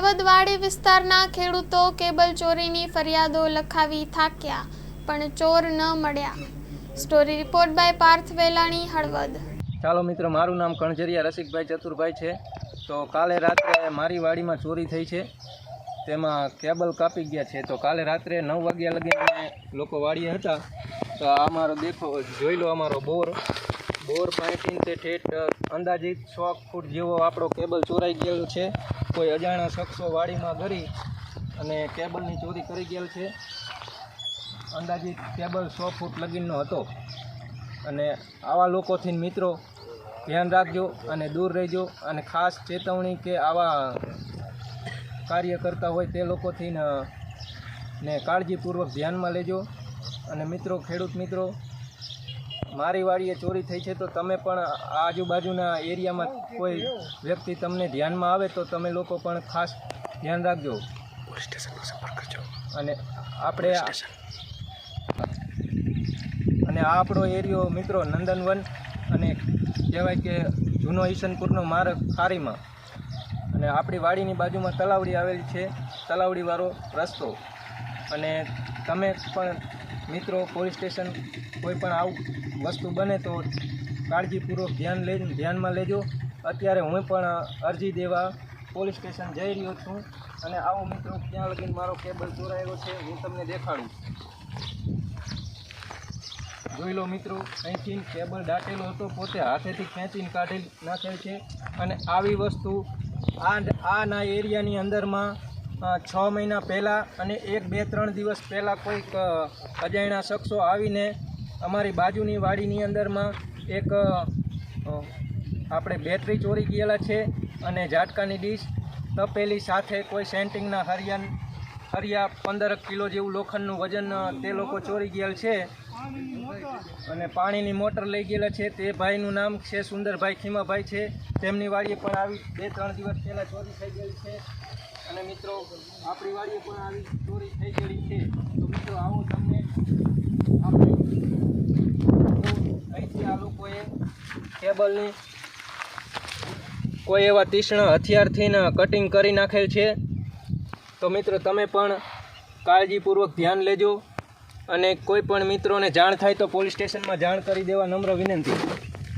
હળવદવાડી વિસ્તારના ખેડૂતો કેબલ ચોરીની ફરિયાદો લખાવી થાક્યા, પણ ચોર ન મળ્યા. Story report by Parth Velani, Halvad. ચાલો મિત્રો, મારું નામ કણજરિયા રસિકભાઈ ચતુરભાઈ છે. તો કાલે રાત્રે મારી વાડીમાં ચોરી થઈ છે. તેમાં કેબલ કાપી ગયા છે. તો કાલે રાત્રે નવ વાગ્યા લગીને લોકો વાડીએ હતા. તો અમારો દેખો, જોઈ લો અમારો બોર. બોર પાણીથી તે ઠેઠ અંદાજિત સો ફૂટ જેવો આપણો કેબલ ચોરાઈ ગયેલો છે. કોઈ અજાણ્યા શખ્સો વાડીમાં ગરી અને કેબલની ચોરી કરી ગયેલ છે. અંદાજિત કેબલ સો ફૂટ લગીનનો હતો. અને આવા લોકોથી મિત્રો, ધ્યાન રાખજો અને દૂર રહેજો અને ખાસ ચેતવણી કે આવા કાર્ય કરતા હોય તે લોકોથી ને કાળજીપૂર્વક ધ્યાનમાં લેજો. અને મિત્રો, ખેડૂત મિત્રો મારી વાડીએ ચોરી થઈ છે તો તમે પણ આજુબાજુના એરિયામાં કોઈ વ્યક્તિ તમને ધ્યાનમાં આવે તો તમે લોકો પણ ખાસ ધ્યાન રાખજો. અને આપણે અને આ આપણો એરિયો મિત્રો નંદનવન અને કહેવાય કે જૂનો ઈશનપુરનો માર્ગ ખારીમાં. અને આપણી વાડીની બાજુમાં તલાવડી આવેલી છે તલાવડીવાળો રસ્તો. અને તમે પણ મિત્રો પોલીસ સ્ટેશન કોઈ પણ આવું વસ્તુ બને તો કાળજીપૂર્વક ધ્યાન લઈ ધ્યાનમાં લેજો. અત્યારે હું પણ અરજી દેવા પોલીસ સ્ટેશન જઈ રહ્યો છું અને આવો મિત્રો, ત્યાં લગીને મારો કેબલ ચોરાયેલો છે, હું તમને દેખાડું. જોઈ લો મિત્રો, અહીંથી કેબલ દાટેલો હતો, પોતે હાથેથી ખેંચીને કાઢી નાખેલ છે. અને આવી વસ્તુ આ આના એરિયાની અંદરમાં છ મહિના પહેલાં અને એક, બે, ત્રણ દિવસ પહેલાં કોઈક અજાણ્યા શખ્સો આવીને અમારી બાજુની વાડીની અંદરમાં એક આપણે બેટરી ચોરી ગયેલા છે અને ઝાટકાની ડીશ તપેલી સાથે કોઈ સેન્ટિંગના હરિયાન હરિયા પંદર કિલો જેવું લોખંડનું વજન તે લોકો ચોરી ગયેલ છે. અને પાણીની મોટર લઈ ગયેલા છે. તે ભાઈનું નામ છે સુંદરભાઈ ખીમાભાઈ છે. તેમની વાડીએ પણ આવી બે, ત્રણ દિવસ પહેલાં ચોરી થઈ ગયેલી છે. અને મિત્રો, આપણી વાડીએ પણ આવી ચોરી થઈ ગયેલી છે. તો મિત્રો, આવું તમને આપણે અહીંથી આ લોકોએ કેબલની કોઈ એવા તીક્ષ્ણ હથિયારથી કટિંગ કરી નાખેલ છે. તો મિત્રો, તમે પણ કાળજીપૂર્વક ધ્યાન લેજો અને કોઈ પણ મિત્રોને જાણ થાય તો પોલીસ સ્ટેશનમાં જાણ કરી દેવા નમ્ર વિનંતી.